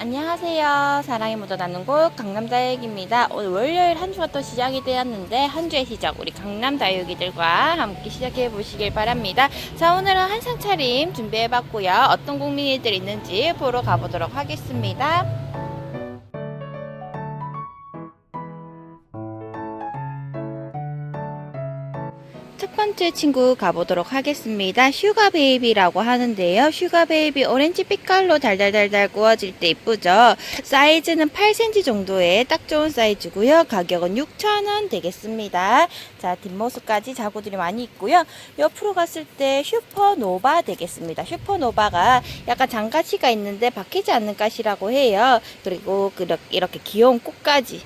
안녕하세요. 사랑이 묻어나는 곳 강남다육입니다. 오늘 월요일 한 주가 또 시작이 되었는데 한 주의 시작 우리 강남다육이들과 함께 시작해 보시길 바랍니다. 자 오늘은 한상 차림 준비해 봤고요. 어떤 국민이들 있는지 보러 가보도록 하겠습니다. 첫 번째 친구 가보도록 하겠습니다. 슈가 베이비라고 하는데요. 슈가 베이비 오렌지 빛깔로 달달달달 구워질 때 이쁘죠. 사이즈는 8cm 정도의 딱 좋은 사이즈고요. 가격은 6,000원 되겠습니다. 자, 뒷모습까지 자구들이 많이 있고요. 옆으로 갔을 때 슈퍼노바 되겠습니다. 슈퍼노바가 약간 장가시가 있는데 박히지 않는 가시라고 해요. 그리고 이렇게 귀여운 꽃까지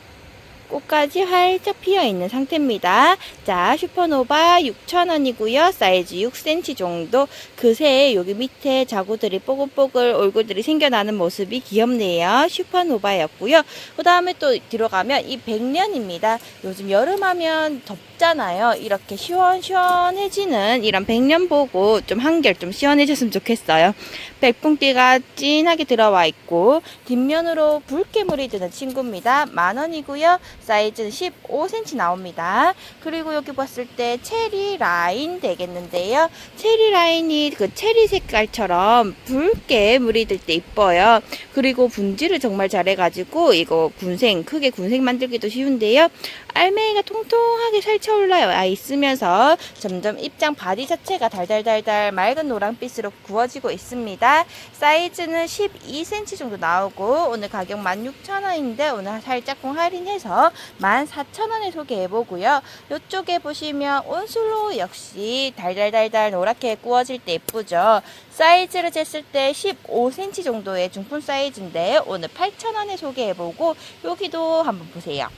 꽃까지 활짝 피어 있는 상태입니다. 자, 슈퍼노바 6,000원이고요. 사이즈 6cm 정도. 그새 여기 밑에 자구들이 뽀글뽀글 얼굴들이 생겨나는 모습이 귀엽네요. 슈퍼노바였고요. 그 다음에 또 뒤로 가면 이 백년입니다. 요즘 여름하면 덥 잖아요. 이렇게 시원시원해지는 이런 백년 보고 좀 한결 좀 시원해졌으면 좋겠어요. 백풍띠가 진하게 들어와 있고 뒷면으로 붉게물이 드는 친구입니다. 만 원이고요. 사이즈는 15cm 나옵니다. 그리고 여기 봤을 때 체리 라인 되겠는데요. 체리 라인이 그 체리 색깔처럼 붉게 물이 들 때 이뻐요. 그리고 분질을 정말 잘해가지고 이거 군생 크게 군생 만들기도 쉬운데요. 알맹이가 통통하게 살쳐 올라와 있으면서 점점 입장 바디 자체가 달달달달 맑은 노랑빛으로 구워지고 있습니다. 사이즈는 12cm 정도 나오고 오늘 가격 16,000원인데 오늘 살짝쿵 할인해서 14,000원에 소개해보고요. 이쪽에 보시면 온슬로우 역시 달달달달 노랗게 구워질 때 예쁘죠. 사이즈를 쟀을 때 15cm 정도의 중품 사이즈인데 오늘 8,000원에 소개해보고 여기도 한번 보세요.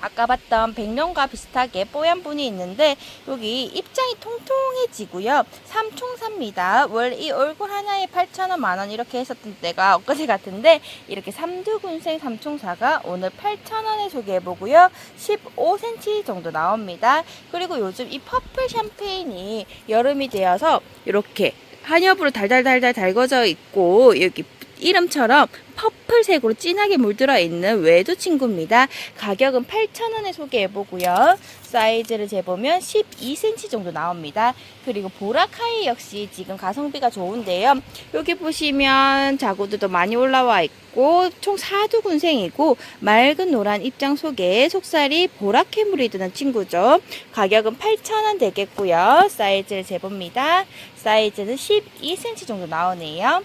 아까 봤던 백년과 비슷하게 뽀얀 분이 있는데 여기 입장이 통통해지고요. 삼총사입니다. 월 이 얼굴 하나에 8,000원 만원 이렇게 했었던 때가 엊그제 같은데 이렇게 삼두군생 삼총사가 오늘 8,000원에 소개해보고요. 15cm 정도 나옵니다. 그리고 요즘 이 퍼플 샴페인이 여름이 되어서 이렇게 한엽으로 달달달달 달궈져 있고 여기 이름처럼 퍼플색으로 진하게 물들어 있는 외두 친구입니다. 가격은 8,000원에 소개해보고요. 사이즈를 재보면 12cm 정도 나옵니다. 그리고 보라카이 역시 지금 가성비가 좋은데요. 여기 보시면 자구들도 많이 올라와 있고 총 4두 군생이고 맑은 노란 입장 속에 속살이 보라케 물이 드는 친구죠. 가격은 8,000원 되겠고요. 사이즈를 재봅니다. 사이즈는 12cm 정도 나오네요.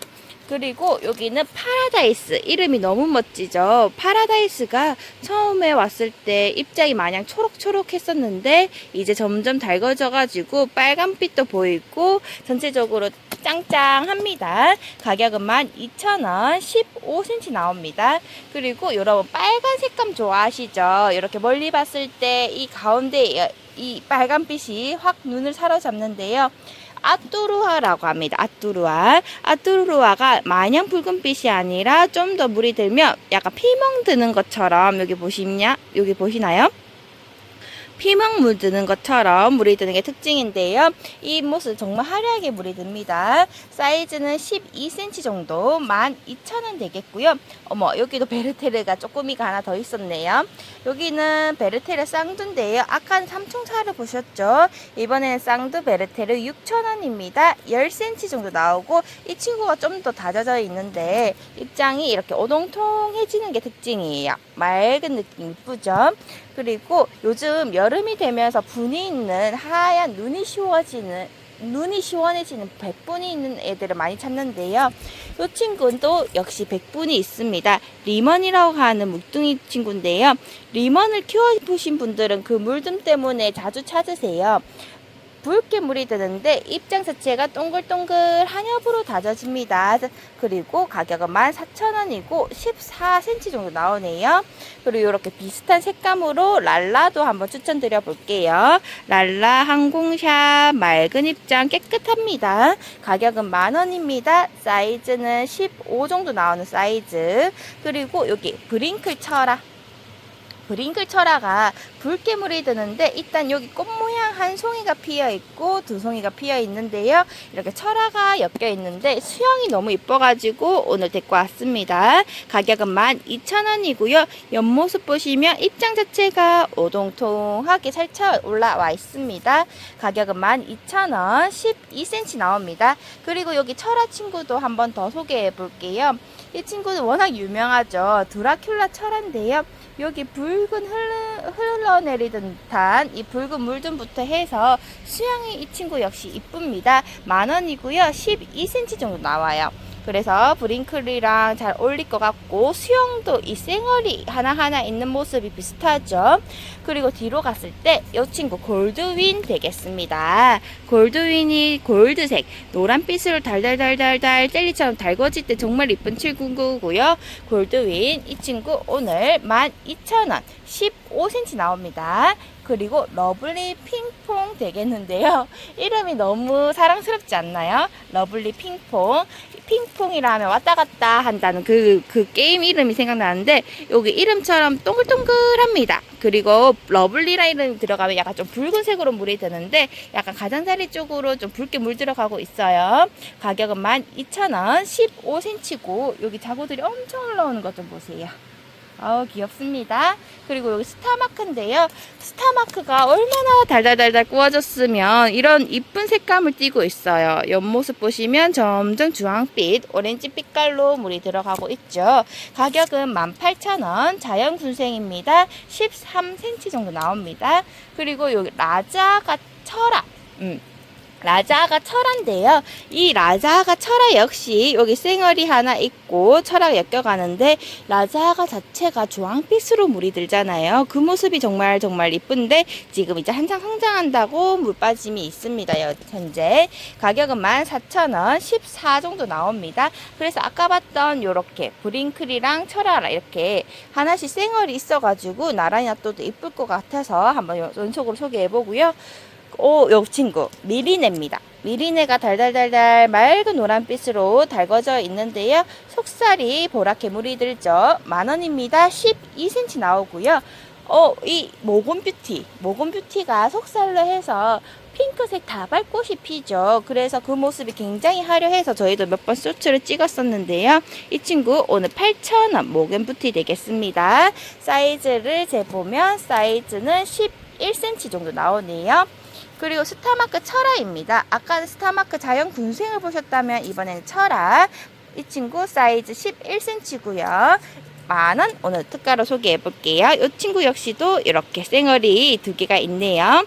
그리고 여기는 파라다이스. 이름이 너무 멋지죠? 파라다이스가 처음에 왔을 때 입장이 마냥 초록초록 했었는데 이제 점점 달궈져 가지고 빨간빛도 보이고 전체적으로 짱짱합니다. 가격은 12,000원 15cm 나옵니다. 그리고 여러분 빨간 색감 좋아하시죠? 이렇게 멀리 봤을 때 이 가운데 이 빨간빛이 확 눈을 사로잡는데요 아뚜루아라고 합니다. 아뚜루아. 아뚜루아가 마냥 붉은빛이 아니라 좀 더 물이 들면 약간 피멍 드는 것처럼 여기 보시냐? 여기 보시나요? 피멍 물드는 것처럼 물이 드는 게 특징인데요. 이 모습 정말 화려하게 물이 듭니다. 사이즈는 12cm 정도 12,000원 되겠고요. 어머 여기도 베르테르가 쪼꼬미가 하나 더 있었네요. 여기는 베르테르 쌍두인데요. 아까는 삼총사를 보셨죠? 이번에는 쌍두 베르테르 6,000원입니다. 10cm 정도 나오고 이 친구가 좀 더 다져져 있는데 입장이 이렇게 오동통해지는 게 특징이에요. 맑은 느낌 이쁘죠? 그리고 요즘 여름이 되면서 분이 있는 하얀 눈이 쉬워지는 눈이 시원해지는 백분이 있는 애들을 많이 찾는데요. 이 친구도 역시 백분이 있습니다. 리먼이라고 하는 묵둥이 친구인데요. 리먼을 키워보신 분들은 그 물듬 때문에 자주 찾으세요. 붉게 물이 드는데 입장 자체가 동글동글 한엽으로 다져집니다. 그리고 가격은 14,000원이고 14cm 정도 나오네요. 그리고 이렇게 비슷한 색감으로 랄라도 한번 추천드려 볼게요. 랄라 항공샷 맑은 입장 깨끗합니다. 가격은 만원입니다. 사이즈는 15 정도 나오는 사이즈. 그리고 여기 브링클 쳐라. 브링클 철화가 붉게 물이 드는데 일단 여기 꽃 모양 한 송이가 피어 있고 두 송이가 피어 있는데요. 이렇게 철화가 엮여 있는데 수영이 너무 이뻐가지고 오늘 데리고 왔습니다. 가격은 12,000원이고요. 옆모습 보시면 입장 자체가 오동통하게 살짝 올라와 있습니다. 가격은 12,000원 12cm 나옵니다. 그리고 여기 철화 친구도 한 번 더 소개해 볼게요. 이 친구는 워낙 유명하죠. 드라큘라 철화인데요. 여기 붉은 흘러, 흘러내리던 이 붉은 물등부터 해서 수영이 이 친구 역시 이쁩니다. 만 원이고요. 12cm 정도 나와요. 그래서 브링클이랑 잘 어울릴 것 같고 수영도 이 쌩얼이 하나하나 있는 모습이 비슷하죠. 그리고 뒤로 갔을 때 이 친구 골드윈 되겠습니다. 골드윈이 골드색 노란빛으로 달달달달달 젤리처럼 달궈질 때 정말 이쁜 칠구구고요. 골드윈 이 친구 오늘 12,000원 15cm 나옵니다. 그리고 러블리 핑퐁 되겠는데요. 이름이 너무 사랑스럽지 않나요? 러블리 핑퐁. 핑퐁이라 하면 왔다 갔다 한다는 그, 그 게임 이름이 생각나는데 여기 이름처럼 동글동글합니다. 그리고 러블리라 이름이 들어가면 약간 좀 붉은색으로 물이 드는데 약간 가장자리 쪽으로 좀 붉게 물 들어가고 있어요. 가격은 12,000원 15cm고 여기 자구들이 엄청 올라오는 것 좀 보세요. 아우 귀엽습니다. 그리고 여기 스타마크인데요. 스타마크가 얼마나 달달달달 구워졌으면 이런 이쁜 색감을 띠고 있어요. 옆모습 보시면 점점 주황빛, 오렌지 빛깔로 물이 들어가고 있죠. 가격은 18,000원, 자연 군생입니다. 13cm 정도 나옵니다. 그리고 여기 라자가 철학. 음. 라자가 철화인데요. 이 라자가 철화 역시 여기 쌩얼이 하나 있고 철화가 엮여가는데 라자가 자체가 주황빛으로 물이 들잖아요. 그 모습이 정말 정말 이쁜데 지금 이제 한창 성장한다고 물 빠짐이 있습니다. 여- 현재 가격은 14,000원 14 정도 나옵니다. 그래서 아까 봤던 요렇게 브링클이랑 철화라 이렇게 하나씩 쌩얼이 있어가지고 나란히 놔둬도 이쁠 것 같아서 한번 연- 연속으로 소개해보고요. 오, 요 친구 미리네입니다. 미리네가 달달달달 맑은 노란빛으로 달궈져 있는데요. 속살이 보라게 물이 들죠. 만 원입니다. 12cm 나오고요. 어, 이 모건 뷰티, 모건 뷰티가 속살로 해서 핑크색 다발꽃이 피죠. 그래서 그 모습이 굉장히 화려해서 저희도 몇 번 쇼츠를 찍었었는데요. 이 친구 오늘 8,000원 모건 뷰티 되겠습니다. 사이즈를 재보면 사이즈는 11cm 정도 나오네요. 그리고 스타마크 철화입니다. 아까 스타마크 자연 군생을 보셨다면 이번에는 철화. 이 친구 사이즈 11cm고요. 만원 오늘 특가로 소개해 볼게요. 이 친구 역시도 이렇게 쌩얼이 두 개가 있네요.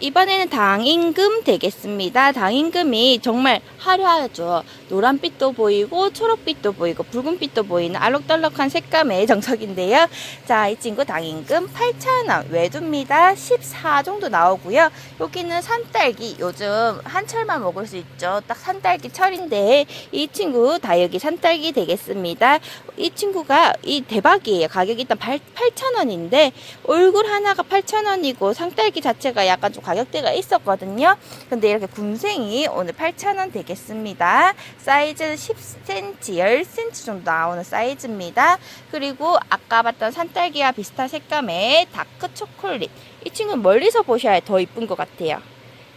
이번에는 당임금 되겠습니다. 당임금이 정말 화려하죠. 노란빛도 보이고 초록빛도 보이고 붉은빛도 보이는 알록달록한 색감의 정석인데요. 자, 이 친구 당임금 8,000원 외두입니다. 14 정도 나오고요. 여기는 산딸기 요즘 한철만 먹을 수 있죠. 딱 산딸기 철인데 이 친구 다육이 산딸기 되겠습니다. 이 친구가 이 대박이에요. 가격이 일단 8,000원인데 얼굴 하나가 8,000원이고 상딸기 자체가 약간 좀 가격대가 있었거든요. 근데 이렇게 군생이 오늘 8,000원 되겠습니다. 사이즈는 10cm, 10cm 정도 나오는 사이즈입니다. 그리고 아까 봤던 산딸기와 비슷한 색감의 다크 초콜릿. 이 친구는 멀리서 보셔야 더 이쁜 것 같아요.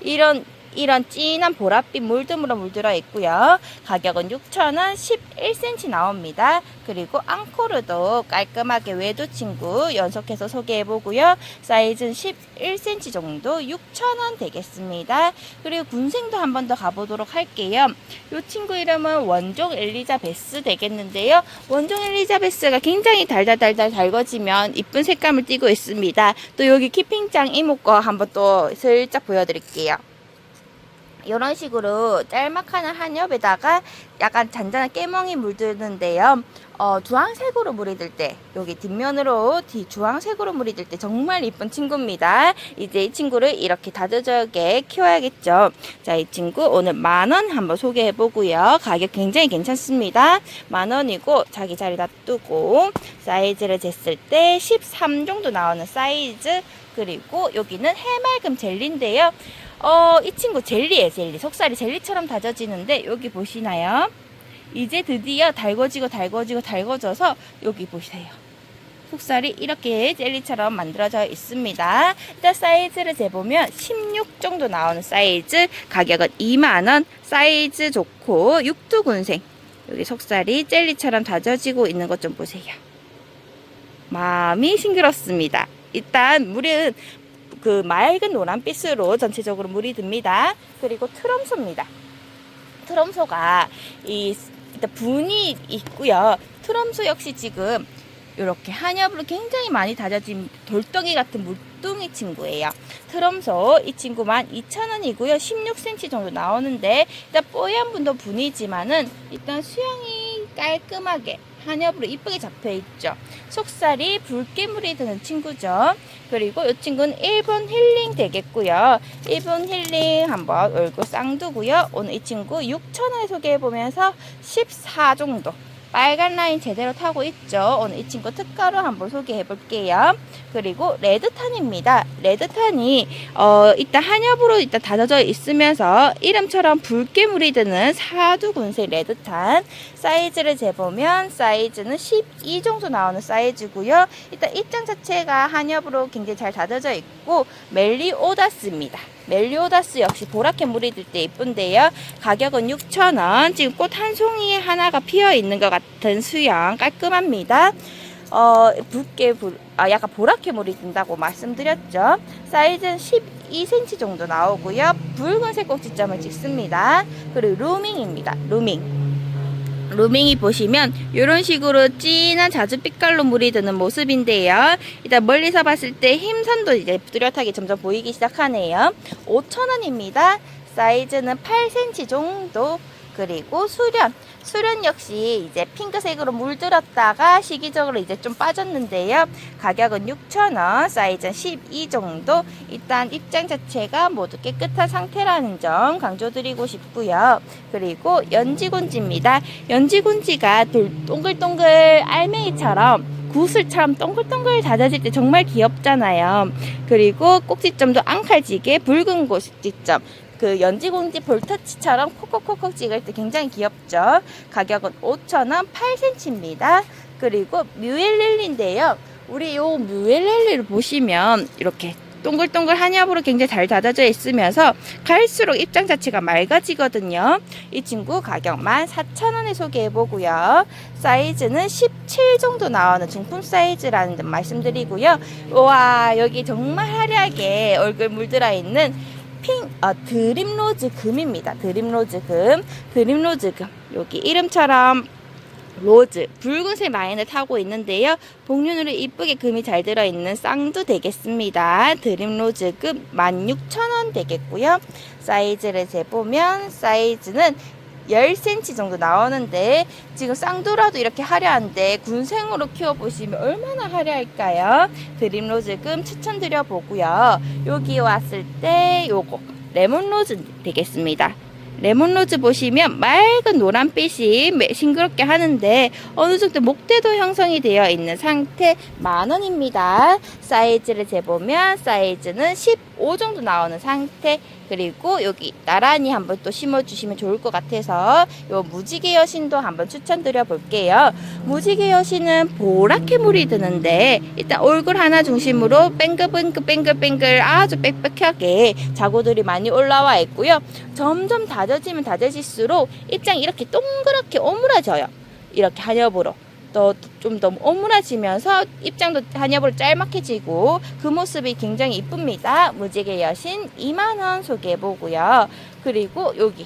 이런 이런 진한 보랏빛 물드으로 물들어 있고요. 가격은 6,000원 11cm 나옵니다. 그리고 앙코르도 깔끔하게 외도 친구 연속해서 소개해 보고요. 사이즈는 11cm 정도 6,000원 되겠습니다. 그리고 군생도 한 번 더 가보도록 할게요. 이 친구 이름은 원종 엘리자베스 되겠는데요. 원종 엘리자베스가 굉장히 달달달달 달궈지면 이쁜 색감을 띠고 있습니다. 또 여기 키핑장 이모 거 한번 또 슬쩍 보여드릴게요. 이런 식으로 짤막한 한 엽에다가 약간 잔잔한 깨멍이 물드는데요. 어, 주황색으로 물이 들 때, 여기 뒷면으로 뒤 주황색으로 물이 들 때 정말 이쁜 친구입니다. 이제 이 친구를 이렇게 다져져게 키워야겠죠. 자, 이 친구 오늘 만원 한번 소개해 보고요. 가격 굉장히 괜찮습니다. 만원이고 자기 자리 놔두고 사이즈를 쟀을 때 13 정도 나오는 사이즈 그리고 여기는 해맑음 젤리인데요. 어, 이 친구 젤리예요, 젤리. 속살이 젤리처럼 다져지는데 여기 보시나요? 이제 드디어 달궈지고 달궈지고 달궈져서 여기 보세요. 속살이 이렇게 젤리처럼 만들어져 있습니다. 일단 사이즈를 재보면 16 정도 나오는 사이즈, 가격은 2만원, 사이즈 좋고 육두군생. 여기 속살이 젤리처럼 다져지고 있는 것 좀 보세요. 마음이 싱그럽습니다. 일단 물은 그 맑은 노란빛으로 전체적으로 물이 듭니다. 그리고 트럼소입니다. 트럼소가 이 일단 분이 있고요. 트럼소 역시 지금 이렇게 한엽으로 굉장히 많이 다져진 돌덩이 같은 물뚱이 친구예요. 트럼소 이 친구만 2,000원이고요. 16cm 정도 나오는데 일단 뽀얀 분도 분이지만은 일단 수영이 깔끔하게 한엽으로 이쁘게 잡혀 있죠. 속살이 붉게 물이 드는 친구죠. 그리고 이 친구는 1번 힐링 되겠고요. 1번 힐링 한번 얼굴 쌍두고요. 오늘 이 친구 6,000원에 소개해 보면서 14 정도. 빨간 라인 제대로 타고 있죠. 오늘 이 친구 특가로 한번 소개해 볼게요. 그리고 레드탄입니다. 레드탄이 어 일단 한엽으로 일단 다져져 있으면서 이름처럼 붉게 물이 드는 사두군색 레드탄 사이즈를 재보면 사이즈는 12 정도 나오는 사이즈고요. 일단 입장 자체가 한엽으로 굉장히 잘 다져져 있고 멜리오다스입니다. 멜리오다스 역시 보라켓 물이 들 때 예쁜데요. 가격은 6,000원. 지금 꽃 한 송이에 하나가 피어 있는 것 같은 수영 깔끔합니다. 어, 붉게 불, 아, 약간 보라켓 물이 든다고 말씀드렸죠. 사이즈는 12cm 정도 나오고요. 붉은색 꼭지점을 찍습니다. 그리고 루밍입니다. 루밍. 루밍이 보시면 이런 식으로 진한 자주빛깔로 물이 드는 모습인데요. 일단 멀리서 봤을 때 힘선도 이제 뚜렷하게 점점 보이기 시작하네요. 5,000원입니다. 사이즈는 8cm 정도. 그리고 수련. 수련 역시 이제 핑크색으로 물들었다가 시기적으로 이제 좀 빠졌는데요. 가격은 6,000원, 사이즈는 12 정도. 일단 입장 자체가 모두 깨끗한 상태라는 점 강조드리고 싶고요. 그리고 연지곤지입니다. 연지곤지가 돌- 동글동글 알맹이처럼 구슬처럼 동글동글 다져질 때 정말 귀엽잖아요. 그리고 꼭지점도 앙칼지게 붉은 꼭지점. 그 연지공지 볼터치처럼 콕콕콕콕 찍을 때 굉장히 귀엽죠. 가격은 5,000원 8cm입니다. 그리고 뮤엘렐리인데요. 우리 요 뮤엘렐리를 보시면 이렇게 동글동글 한엽으로 굉장히 잘 닫아져 있으면서 갈수록 입장 자체가 맑아지거든요. 이 친구 가격 14,000원에 소개해보고요. 사이즈는 17 정도 나오는 중품 사이즈라는 점 말씀드리고요. 와 여기 정말 화려하게 얼굴 물들어 있는 핑, 어, 드림로즈 금입니다. 드림로즈 금, 드림로즈 금. 여기 이름처럼 로즈, 붉은색 라인을 타고 있는데요. 복륜으로 이쁘게 금이 잘 들어있는 쌍두 되겠습니다. 드림로즈 금 16,000원 되겠고요. 사이즈를 재보면 사이즈는 10cm 정도 나오는데 지금 쌍두라도 이렇게 화려한데 군생으로 키워보시면 얼마나 화려할까요? 드림로즈금 추천드려 보고요. 여기 왔을 때 요거 레몬로즈 되겠습니다. 레몬로즈 보시면 맑은 노란빛이 매- 싱그럽게 하는데 어느 정도 목대도 형성이 되어 있는 상태 만원입니다. 사이즈를 재보면 사이즈는 15 정도 나오는 상태 그리고 여기 나란히 한번 또 심어주시면 좋을 것 같아서 요 무지개 여신도 한번 추천드려 볼게요. 무지개 여신은 보라게 물이 드는데 일단 얼굴 하나 중심으로 뱅글뱅글 뱅글뱅글 아주 빽빽하게 자구들이 많이 올라와 있고요. 점점 다져지면 다져질수록 입장이 이렇게 동그랗게 오므라져요. 이렇게 한엽으로. 또좀더 오므라지면서 입장도 한엽으로 짤막해지고 그 모습이 굉장히 이쁩니다. 무지개 여신 2만원 소개해보고요. 그리고 여기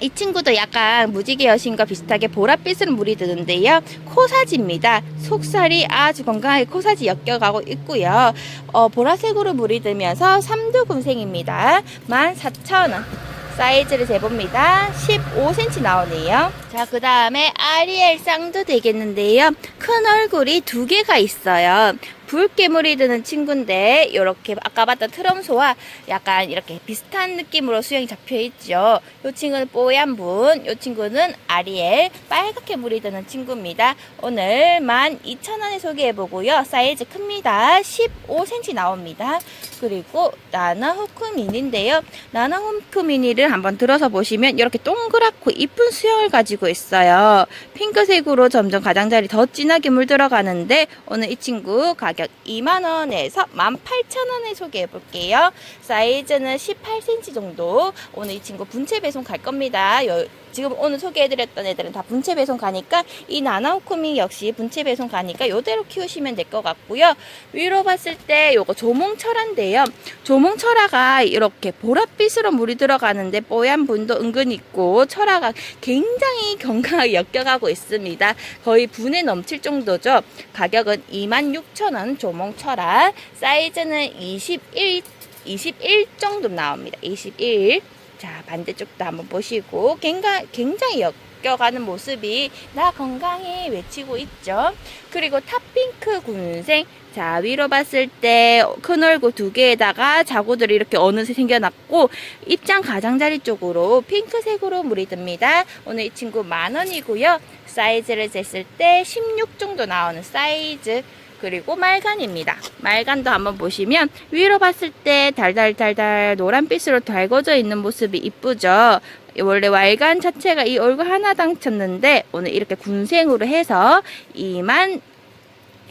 이 친구도 약간 무지개 여신과 비슷하게 보랏빛으로 물이 드는데요. 코사지입니다. 속살이 아주 건강하게 코사지 엮여가고 있고요. 어, 보라색으로 물이 들면서 삼두금생입니다. 14,000원. 사이즈를 재봅니다. 15cm 나오네요. 자, 그 다음에 아리엘 쌍도 되겠는데요. 큰 얼굴이 두 개가 있어요. 붉게 물이 드는 친구인데 이렇게 아까 봤던 트럼소와 약간 이렇게 비슷한 느낌으로 수영이 잡혀 있죠. 이 친구는 뽀얀 분, 이 친구는 아리엘 빨갛게 물이 드는 친구입니다. 오늘 12,000원에 소개해 보고요. 사이즈 큽니다. 15cm 나옵니다. 그리고 나나 호크 미니인데요. 나나 호크 미니를 한번 들어서 보시면 이렇게 동그랗고 이쁜 수영을 가지고 있어요. 핑크색으로 점점 가장자리 더 진하게 물들어가는데 오늘 이 친구 가격 2만원에서 18,000원에 소개해 볼게요. 사이즈는 18cm 정도. 오늘 이 친구 분체 배송 갈 겁니다. 요- 지금 오늘 소개해드렸던 애들은 다 분체 배송 가니까 이 나나호쿠미 역시 분체 배송 가니까 요대로 키우시면 될 것 같고요. 위로 봤을 때 요거 조몽철화인데요. 조몽철화가 이렇게 보랏빛으로 물이 들어가는데 뽀얀 분도 은근 있고 철화가 굉장히 건강하게 엮여가고 있습니다. 거의 분에 넘칠 정도죠. 가격은 26,000원 조몽철화 사이즈는 21 21 정도 나옵니다. 21. 자, 반대쪽도 한번 보시고 굉장히, 굉장히 엮여가는 모습이 나 건강해 외치고 있죠. 그리고 탑핑크 군생 자, 위로 봤을 때 큰 얼굴 두 개에다가 자구들이 이렇게 어느새 생겨났고 입장 가장자리 쪽으로 핑크색으로 물이 듭니다. 오늘 이 친구 만 원이고요. 사이즈를 쟀을 때 16 정도 나오는 사이즈 그리고 말간입니다. 말간도 한번 보시면 위로 봤을 때 달달달달 노란빛으로 달궈져 있는 모습이 이쁘죠. 원래 말간 자체가 이 얼굴 하나당 쳤는데 오늘 이렇게 군생으로 해서 2만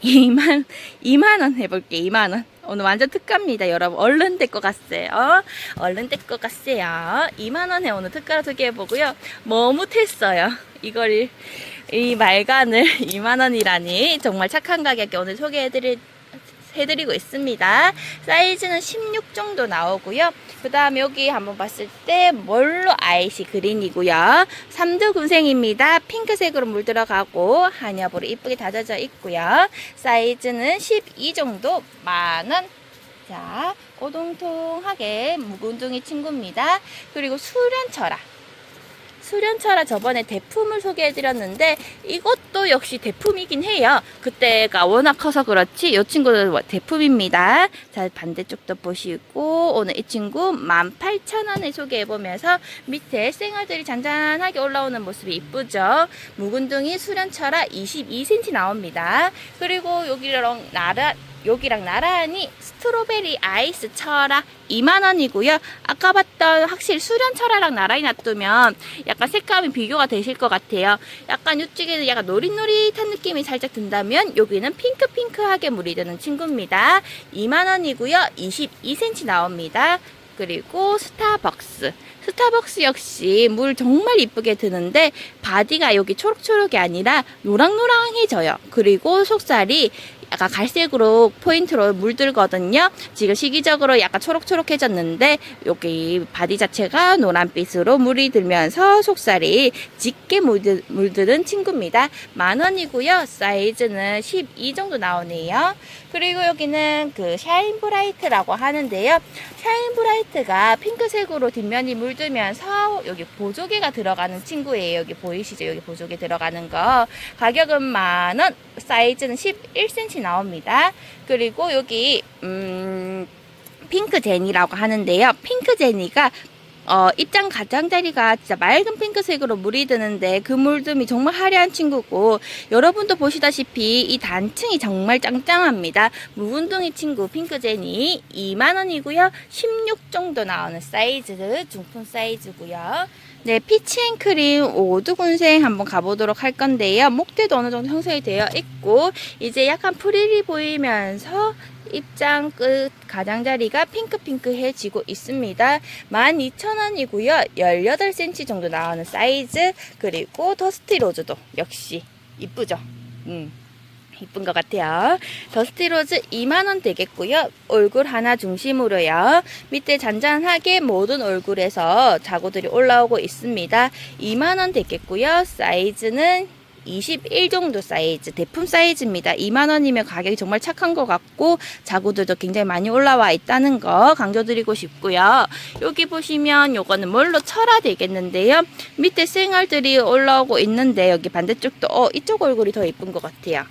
2만 2만 원 해볼게 2만 원. 오늘 완전 특가입니다, 여러분. 얼른 될것 같아요. 얼른 될것 같아요. 2만 원에 오늘 특가로 소개해 보고요. 머뭇했어요. 이걸 이 말간을 2만 원이라니 정말 착한 가격에 오늘 소개해드릴 해드리고 있습니다. 사이즈는 16 정도 나오고요. 그 다음 여기 한번 봤을 때 멀로 아이시 그린이고요. 삼두 군생입니다. 핑크색으로 물들어가고 한엽으로 이쁘게 다져져 있고요. 사이즈는 12 정도 만원. 자, 오동통하게 묵은둥이 친구입니다. 그리고 수련철아. 수련철아 저번에 대품을 소개해드렸는데 이것도 역시 대품이긴 해요. 그때가 워낙 커서 그렇지 이 친구도 대품입니다. 자 반대쪽도 보시고 오늘 이 친구 18,000원에 소개해보면서 밑에 쌩얼들이 잔잔하게 올라오는 모습이 이쁘죠. 묵은둥이 수련철아 22cm 나옵니다. 그리고 여기랑 나라 여기랑 나란히 스트로베리 아이스 철아 2만원이고요. 아까 봤던 확실히 수련 철아랑 나란히 놔두면 약간 색감이 비교가 되실 것 같아요. 약간 이쪽에는 약간 노릿노릿한 느낌이 살짝 든다면 여기는 핑크핑크하게 물이 드는 친구입니다. 2만원이고요. 22cm 나옵니다. 그리고 스타벅스. 스타벅스 역시 물 정말 이쁘게 드는데 바디가 여기 초록초록이 아니라 노랑노랑해져요. 그리고 속살이 약간 갈색으로 포인트로 물들거든요. 지금 시기적으로 약간 초록초록해졌는데 여기 바디 자체가 노란빛으로 물이 들면서 속살이 짙게 물들, 물드는 친구입니다. 만 원이고요. 사이즈는 12 정도 나오네요. 그리고 여기는 그 샤인 브라이트라고 하는데요. 샤인 브라이트가 핑크색으로 뒷면이 물들면서 여기 보조개가 들어가는 친구예요. 여기 보이시죠? 여기 보조개 들어가는 거. 가격은 만 원, 사이즈는 11cm 나옵니다. 그리고 여기 음 핑크 제니라고 하는데요. 핑크 제니가 어, 입장 가장자리가 진짜 맑은 핑크색으로 물이 드는데 그 물듬이 정말 화려한 친구고 여러분도 보시다시피 이 단층이 정말 짱짱합니다. 묵은둥이 친구 핑크제니 2만원이고요. 16 정도 나오는 사이즈 중품 사이즈고요. 네, 피치앤크림 오두군생 한번 가보도록 할 건데요. 목대도 어느 정도 형성이 되어 있고 이제 약간 프릴이 보이면서 입장 끝 가장자리가 핑크핑크해지고 있습니다. 12,000원이고요. 18cm 정도 나오는 사이즈 그리고 더스티 로즈도 역시 이쁘죠? 음. 이쁜 것 같아요. 더스티 로즈 2만원 되겠고요. 얼굴 하나 중심으로요. 밑에 잔잔하게 모든 얼굴에서 자구들이 올라오고 있습니다. 2만원 되겠고요. 사이즈는 21 정도 사이즈, 대품 사이즈입니다. 2만원이면 가격이 정말 착한 것 같고, 자구들도 굉장히 많이 올라와 있다는 거 강조드리고 싶고요. 여기 보시면 요거는 뭘로 철화 되겠는데요. 밑에 생얼들이 올라오고 있는데, 여기 반대쪽도, 어, 이쪽 얼굴이 더 예쁜 것 같아요.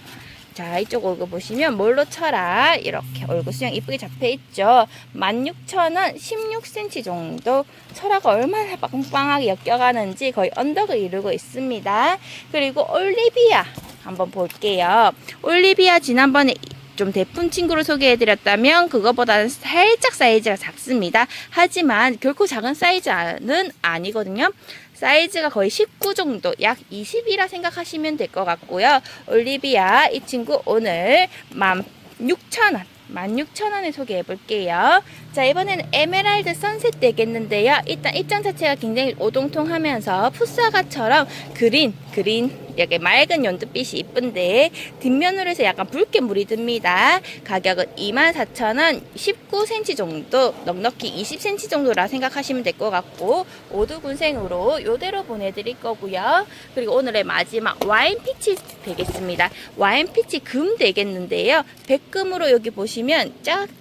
자, 이쪽 얼굴 보시면 뭘로 쳐라. 이렇게 얼굴 수영 이쁘게 잡혀 있죠. 16,000원 16cm 정도 철화가 얼마나 빵빵하게 엮여가는지 거의 언덕을 이루고 있습니다. 그리고 올리비아 한번 볼게요. 올리비아 지난번에 좀 대푼 친구를 소개해드렸다면 그거보다는 살짝 사이즈가 작습니다. 하지만 결코 작은 사이즈는 아니거든요. 사이즈가 거의 19 정도, 약 20이라 생각하시면 될 것 같고요. 올리비아 이 친구 오늘 16,000원. 16,000원에 소개해 볼게요. 자, 이번에는 에메랄드 선셋 되겠는데요. 일단 입장 자체가 굉장히 오동통하면서 푸사가처럼 그린, 그린, 이렇게 맑은 연두빛이 이쁜데 뒷면으로 해서 약간 붉게 물이 듭니다. 가격은 24,000원, 19cm 정도, 넉넉히 20cm 정도라 생각하시면 될 것 같고 오두군생으로 요대로 보내드릴 거고요. 그리고 오늘의 마지막 와인 피치 되겠습니다. 와인 피치 금 되겠는데요. 백금으로 여기 보시면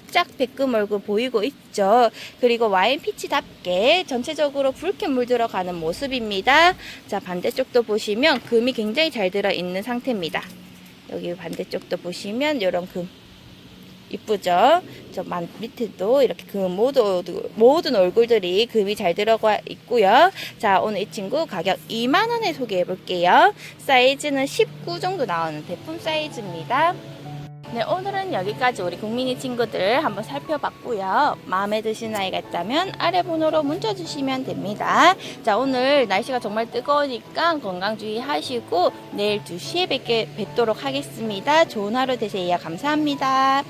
짝짝 백금 얼굴 보이고 있죠. 그리고 와인 피치답게 전체적으로 붉게 물들어가는 모습입니다. 자 반대쪽도 보시면 금이 굉장히 잘 들어있는 상태입니다. 여기 반대쪽도 보시면 이런 금 이쁘죠? 저 만, 밑에도 이렇게 그 모두, 모든 얼굴들이 금이 잘 들어가 있고요. 자, 오늘 이 친구 가격 2만원에 소개해 볼게요. 사이즈는 19 정도 나오는 대품 사이즈입니다. 네, 오늘은 여기까지 우리 국민이 친구들 한번 살펴봤고요. 마음에 드시는 아이가 있다면 아래 번호로 문자 주시면 됩니다. 자, 오늘 날씨가 정말 뜨거우니까 건강 주의하시고 내일 2시에 뵙게 뵙도록 하겠습니다. 좋은 하루 되세요. 감사합니다.